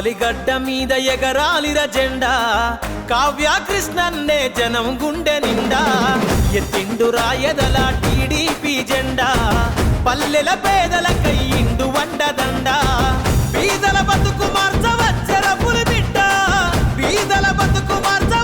బలిగడ్డ మీద ఎగరాలిర జెండా. కావ్య కృష్ణన్నే జనం గుండె నిండా. ఎత్తిండు రాయదల టీడీపీ జెండా. పల్లెల పేదల కయ్యిండు వండదండ బీదల బతుకు మార్చవచ్చర పులిబిడ్డ బీదల బతుకు మార్చ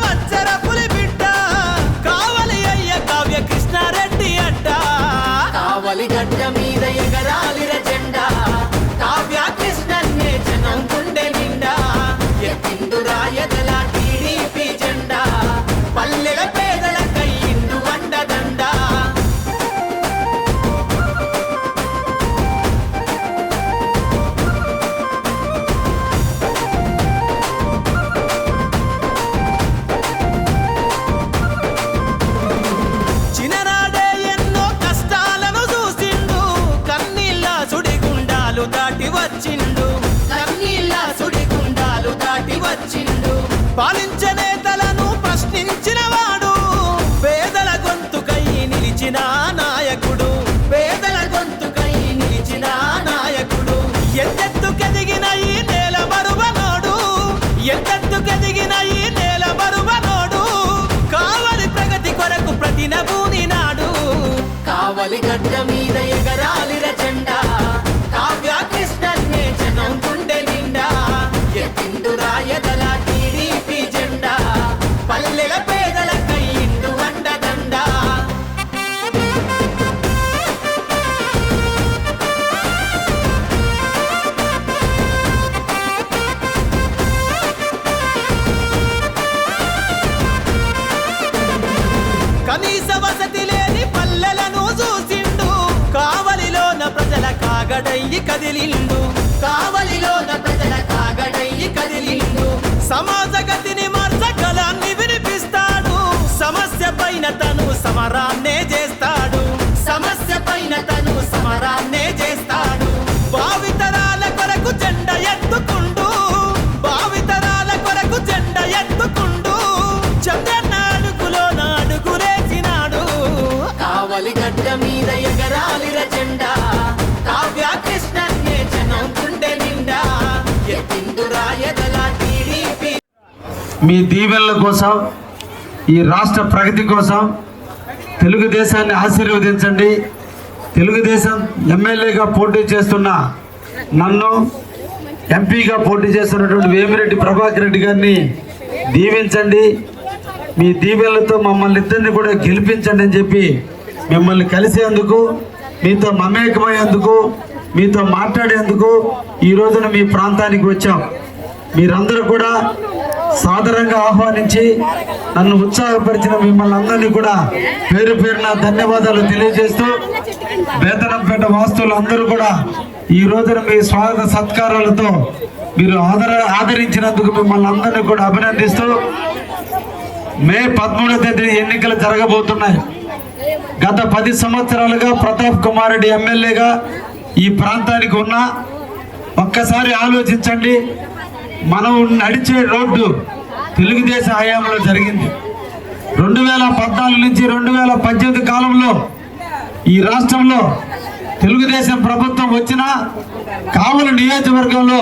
వచ్చిండు. కన్నీళ్ళ సుడిగుండాలు దాటి వచ్చిండు. పాలించే నేతలను ప్రశ్నించిన వాడు పేదల గొంతుకై నిలిచిన నాయకుడు. పేదల గొంతుకై నిలిచిన నాయకుడు. ఎంతెత్తుకెదిగిన ఈ నేల బరువనోడు ఎంతెత్తుకెదిగిన ఈ నేల బరువనోడు కావలి ప్రగతి కొరకు ప్రతినభూని నాడు. కావలి గడ్డ మీద ఎగరాలిర జెండా. పల్లెల పేదల కయ్యిండు వండదండా. కనీస వసతి లేని పల్లెలను చూసిండు. కావలిలోన ప్రజల కాగడయ్యి కదిలిండు. కావలిలోన ప్రజల కాగడయ్యి కదిలిండు. సమాజ గతిని పైన తను సమరాన్నే చేస్తాడు. సమస్య పైన తను సమరాన్నే చేస్తాడు. భావితరాల కొరకు జెండ ఎత్తుకుండు భావితరాల కొరకు జెండ ఎత్తుకుండు చంద్రన్న అడుగులో నాడుగులేసినాడు కావలి గడ్డ మీద ఎగరాలి జెండా కావ్య జనం గుండె నిండా ఎత్తిండు రాయదల టీడీపీ. మీ దీవెనల కోసం ఈ రాష్ట్ర ప్రగతి కోసం తెలుగుదేశాన్ని ఆశీర్వదించండి. తెలుగుదేశం ఎమ్మెల్యేగా పోటీ చేస్తున్న నన్ను ఎంపీగా పోటీ చేస్తున్నటువంటి వేమిరెడ్డి ప్రభాకర్ రెడ్డి గారిని దీవించండి. మీ దీవెలతో మమ్మల్ని ఇద్దరిని కూడా గెలిపించండి అని చెప్పి మిమ్మల్ని కలిసేందుకు మీతో మమేకమయ్యేందుకు మీతో మాట్లాడేందుకు ఈ రోజున మీ ప్రాంతానికి వచ్చాం. మీరందరూ కూడా సాదరంగా ఆహ్వానించి నన్ను ఉత్సాహపరిచిన మిమ్మల్ని అందరినీ కూడా పేరు పేరున ధన్యవాదాలు తెలియజేస్తూ వేతనంపేట వాస్తువులు అందరూ కూడా ఈ రోజున మీ స్వాగత సత్కారాలతో మీరు ఆదర ఆదరించినందుకు మిమ్మల్ని అందరినీ కూడా అభినందిస్తూ మే పదమూడవ తేదీ ఎన్నికలు జరగబోతున్నాయి. గత పది సంవత్సరాలుగా ప్రతాప్ కుమార్ రెడ్డి ఎమ్మెల్యేగా ఈ ప్రాంతానికి ఉన్న ఒక్కసారి ఆలోచించండి. మనం నడిచే రోడ్డు తెలుగుదేశం హయాంలో జరిగింది. రెండు వేల పద్నాలుగు నుంచి రెండు వేల పద్దెనిమిది కాలంలో ఈ రాష్ట్రంలో తెలుగుదేశం ప్రభుత్వం వచ్చిన కావలి నియోజకవర్గంలో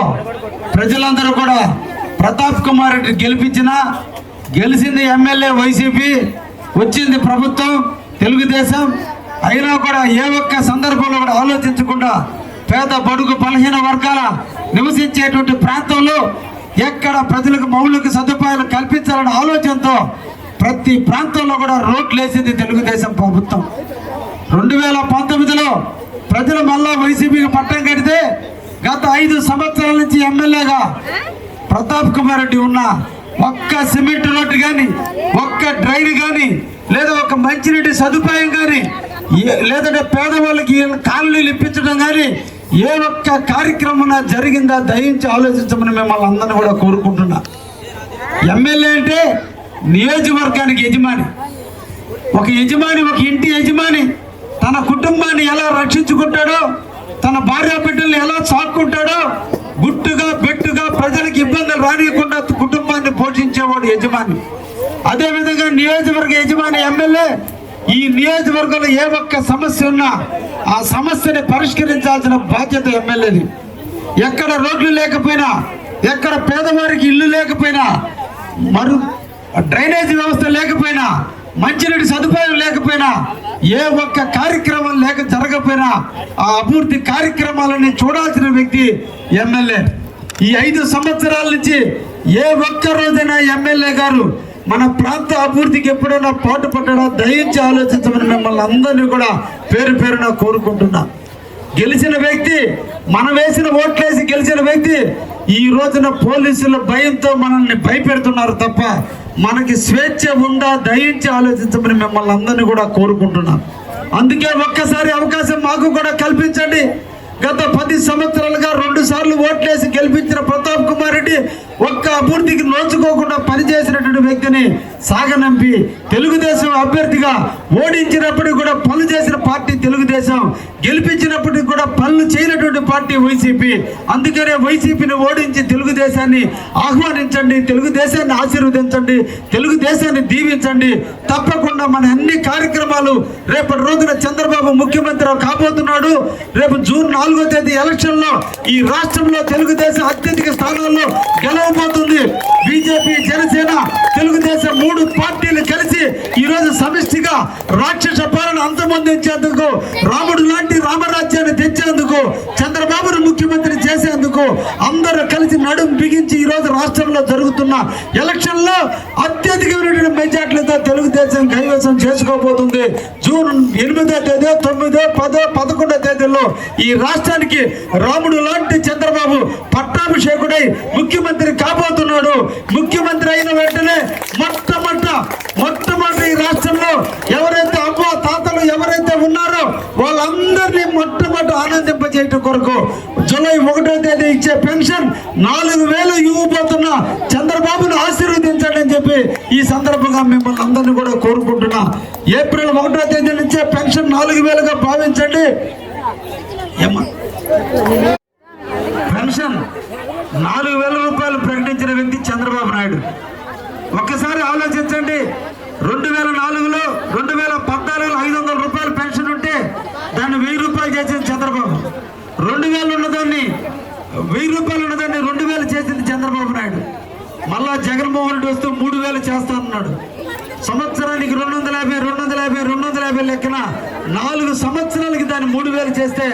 ప్రజలందరూ కూడా ప్రతాప్ కుమార్ రెడ్డి గెలిపించిన గెలిచింది ఎమ్మెల్యే వైసీపీ వచ్చింది ప్రభుత్వం తెలుగుదేశం. అయినా కూడా ఏ ఒక్క సందర్భంలో కూడా ఆలోచించకుండా పేద బడుగు బలహీన వర్గాల నివసించేటువంటి ప్రాంతంలో ఎక్కడ ప్రజలకు మౌలిక సదుపాయాలు కల్పించాలనే ఆలోచనతో ప్రతి ప్రాంతంలో కూడా రోడ్లు వేసింది తెలుగుదేశం ప్రభుత్వం. రెండు వేల పంతొమ్మిదిలో ప్రజలు మళ్ళా వైసీపీకి పట్టం కడితే గత ఐదు సంవత్సరాల నుంచి ఎమ్మెల్యేగా ప్రతాప్ కుమార్ రెడ్డి ఉన్న ఒక్క సిమెంట్ రోడ్డు కానీ ఒక్క డ్రైన్ కానీ లేదా ఒక మంచినీటి సదుపాయం కానీ లేదంటే పేదవాళ్ళకి కాలనీలు ఇప్పించడం కానీ ఏ ఒక్క కార్యక్రమం జరిగిందా దయించి ఆలోచించమని మిమ్మల్ని అందరినీ కూడా కోరుకుంటున్నా. ఎమ్మెల్యే అంటే నియోజకవర్గానికి యజమాని. ఒక యజమాని ఒక ఇంటి యజమాని తన కుటుంబాన్ని ఎలా రక్షించుకుంటాడో తన భార్య బిడ్డల్ని ఎలా సాక్కుంటాడో గుట్టుగా బెట్టుగా ప్రజలకు ఇబ్బందులు రానియకుండా కుటుంబాన్ని పోషించేవాడు యజమాని. అదేవిధంగా నియోజకవర్గ యజమాని ఎమ్మెల్యే ఈ నియోజకవర్గంలో ఏ ఒక్క సమస్య ఉన్నా ఆ సమస్యని పరిష్కరించాల్సిన బాధ్యత ఎమ్మెల్యేది. ఎక్కడ రోడ్లు లేకపోయినా ఎక్కడ పేదవారికి ఇల్లు లేకపోయినా మరు డ్రైనేజీ వ్యవస్థ లేకపోయినా మంచినీటి సదుపాయం లేకపోయినా ఏ ఒక్క కార్యక్రమం లేక జరగకపోయినా ఆ అభివృద్ధి కార్యక్రమాలని చూడాల్సిన వ్యక్తి ఎమ్మెల్యే. ఈ ఐదు సంవత్సరాల నుంచి ఏ ఒక్క రోజైనా ఎమ్మెల్యే గారు మన ప్రాంత అభివృద్ధికి ఎప్పుడైనా పాటు పట్టడం దయించి ఆలోచించమని మిమ్మల్ని అందరినీ కూడా పేరు పేరున కోరుకుంటున్నా. గెలిచిన వ్యక్తి మనం వేసిన ఓట్లేసి గెలిచిన వ్యక్తి ఈ రోజున పోలీసుల భయంతో మనల్ని భయపెడుతున్నారు తప్ప మనకి స్వేచ్ఛ ఉందా? దయించి ఆలోచించమని మిమ్మల్ని అందరినీ కూడా కోరుకుంటున్నాం. అందుకే ఒక్కసారి అవకాశం మాకు కూడా కల్పించండి. గత పది సంవత్సరాలుగా రెండు సార్లు ఓట్లేసి గెలిపించిన ప్రతాప్ కుమార్ రెడ్డి ఒక్క అభివృద్ధికి నోచుకోకుండా పనిచేసినటువంటి వ్యక్తిని సాగనంపి. తెలుగుదేశం అభ్యర్థిగా ఓడించినప్పటికీ కూడా పనులు చేసిన పార్టీ తెలుగుదేశం. గెలిపించినప్పటికీ కూడా పనులు చేయనటువంటి పార్టీ వైసీపీ. అందుకనే వైసీపీని ఓడించి తెలుగుదేశాన్ని ఆహ్వానించండి తెలుగుదేశాన్ని ఆశీర్వదించండి తెలుగుదేశాన్ని దీవించండి. తప్పకుండా మన అన్ని కార్యక్రమాలు రేపటి రోజున చంద్రబాబు ముఖ్యమంత్రి కాబోతున్నాడు. రేపు జూన్ నాలుగో తేదీ ఎలక్షన్లో ఈ రాష్ట్రంలో తెలుగుదేశం అత్యధిక స్థానాల్లో గెలవబోతుంది. బీజేపీ జనసేన తెలుగుదేశం మూడు పార్టీలు కలిసి ఈ రోజు సమిష్టిగా రాక్షస పాలన అంతమొందించేందుకు రాముడు లాంటి రామరాజ్యాన్ని తెచ్చేందుకు చంద్రబాబును ముఖ్యమంత్రి చేసేందుకు అందరూ కలిసి నడుం బిగించి ఈ రోజు రాష్ట్రంలో జరుగుతున్న ఎలక్షన్లో అత్యధికమైనటువంటి మెజార్టీలతో తెలుగుదేశం కైవసం చేసుకోబోతుంది. జూన్ ఎనిమిదో తేదీ తొమ్మిదో పదో పదకొండో తేదీల్లో ఈ రాష్ట్రానికి రాముడు లాంటి చంద్రబాబు పట్టాభిషేకుడై ముఖ్యమంత్రి కాబోతున్నాడు ముఖ్యమంత్రి అయిన వెంటనే మొట్టమొదట మొట్టమొదటి ఈ రాష్ట్రంలో ఎవరైతే అమ్మ తాతలు ఎవరైతే ఉన్నారో వాళ్ళందరినీ మొట్టమొదటి ఆనందింపజేయటం కొరకు జూలై ఒకటో తేదీ ఇచ్చే పెన్షన్ నాలుగు వేలు ఇవ్వబోతున్న చంద్రబాబును ఆశీర్వదించండి అని చెప్పి ఈ సందర్భంగా మిమ్మల్ని అందరినీ కూడా కోరుకుంటున్నా. ఏప్రిల్ ఒకటో తేదీ నుంచే పెన్షన్ నాలుగు వేలుగా భావించండి. ఏమ్మా? పెన్షన్ నాలుగు వేలు చేశాడు. ఒక్కసారి ఆలోచించండి. రెండు వేల నాలుగులో రెండు వేల పద్నాలుగులో ఐదు వందల రూపాయల పెన్షన్ ఉంటే దాన్ని వెయ్యి రూపాయలు చేసింది చంద్రబాబు. రెండు వేలు ఉన్నదాన్ని వెయ్యి రూపాయలు ఉన్నదాన్ని రెండు వేలు చేసింది చంద్రబాబు నాయుడు. మళ్ళా జగన్మోహన్ రెడ్డి వస్తూ మూడు వేలు చేస్తానన్నాడు. సంవత్సరానికి రెండు వందల యాభై రెండు వందల యాభై రెండు వందల యాభై లెక్కన నాలుగు సంవత్సరాలకి దాన్ని మూడు వేలు చేస్తే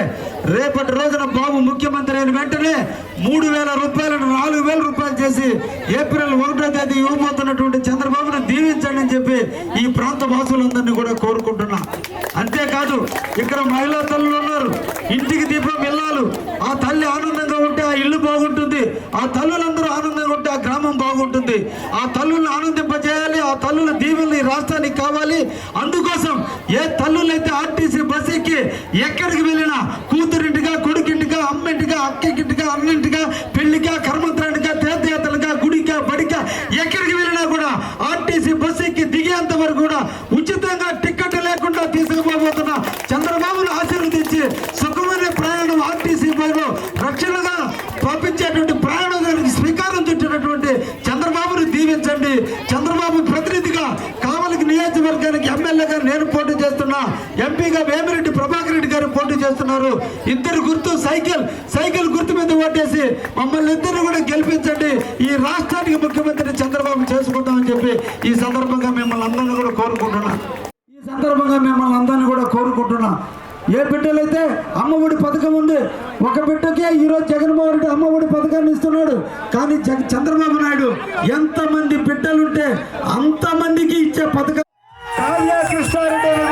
రేపటి రోజున బాబు ముఖ్యమంత్రి అయిన వెంటనే మూడు వేల రూపాయలను నాలుగు వేల రూపాయలు చేసి ఏప్రిల్ ఒకటో తేదీ ఇవ్వబోతున్నటువంటి చంద్రబాబును దీవించండి అని చెప్పి ఈ ప్రాంత వాసులందరినీ కూడా కోరుకుంటున్నా. అంతేకాదు ఇక్కడ మహిళా తల్లులు ఉన్నారు. ఇంటికి దీపం ఇల్లాలు ఆ తల్లి ఆనందంగా ఉంటే ఆ ఇల్లు బాగుంటుంది. ఆ తల్లులందరూ ఆనందంగా ఉంటే ఆ గ్రామం బాగుంటుంది. ఆ తల్లుల్ని ఆనందింపజేయాలి. ఆ తల్లుల దీవెనలు ఈ రాష్ట్రానికి కావాలి. అందుకోసం ఏ తల్లులైతే ఆర్టీ ఎక్కడికి వెళ్ళినా కూతురింటిగా కొడుకింటిగా అమ్మింటిగా అక్కకింటిగా అన్నింటిగా పెళ్ళిగా కర్మంత్రానిగా తీర్థయాత్రలుగా గుడిగా బడిగా ఎక్కడికి వెళ్ళినా కూడా ఆర్టీసీ బస్ ఎక్కి దిగేంత వరకు కూడా ఉచితంగా టికెట్ లేకుండా తీసుకుపోబోతున్న చంద్రబాబును ఆశీర్వదించి సుఖమైన ప్రయాణం ఆర్టీసీ బస్సులో రక్షణగా పంపించేటువంటి ప్రయాణానికి శ్రీకారం చుట్టినటువంటి చంద్రబాబును దీవించండి. చంద్రబాబు ప్రతినిధిగా కావలికి నియోజకవర్గానికి ఎమ్మెల్యేగా నేను పోటీ చేస్తున్నా ఎంపీగా వేమిరెడ్డి రెడ్డి గారు పోటీ చేస్తున్నారు. ఇద్దరు గుర్తు సైకిల్ సైకిల్ గుర్తు మీద ఓటేసి మమ్మల్ని ఇద్దరు కూడా గెలిపించండి. ఈ రాష్ట్రానికి ముఖ్యమంత్రి చంద్రబాబు చేసుకుందామని చెప్పి ఈ సందర్భంగా మిమ్మల్ని అందరినీ కూడా కోరుకుంటున్నా. ఈ సందర్భంగా మిమ్మల్ని అందరినీ కూడా కోరుకుంటున్నా. ఏ బిడ్డలైతే అమ్మఒడి పథకం ఉంది ఒక బిడ్డకే ఈరోజు జగన్మోహన్ రెడ్డి అమ్మఒడి పథకాన్ని ఇస్తున్నాడు. కానీ జగ చంద్రబాబు నాయుడు ఎంతమంది బిడ్డలుంటే అంతమందికి ఇచ్చే పథకం కృష్ణారెడ్డి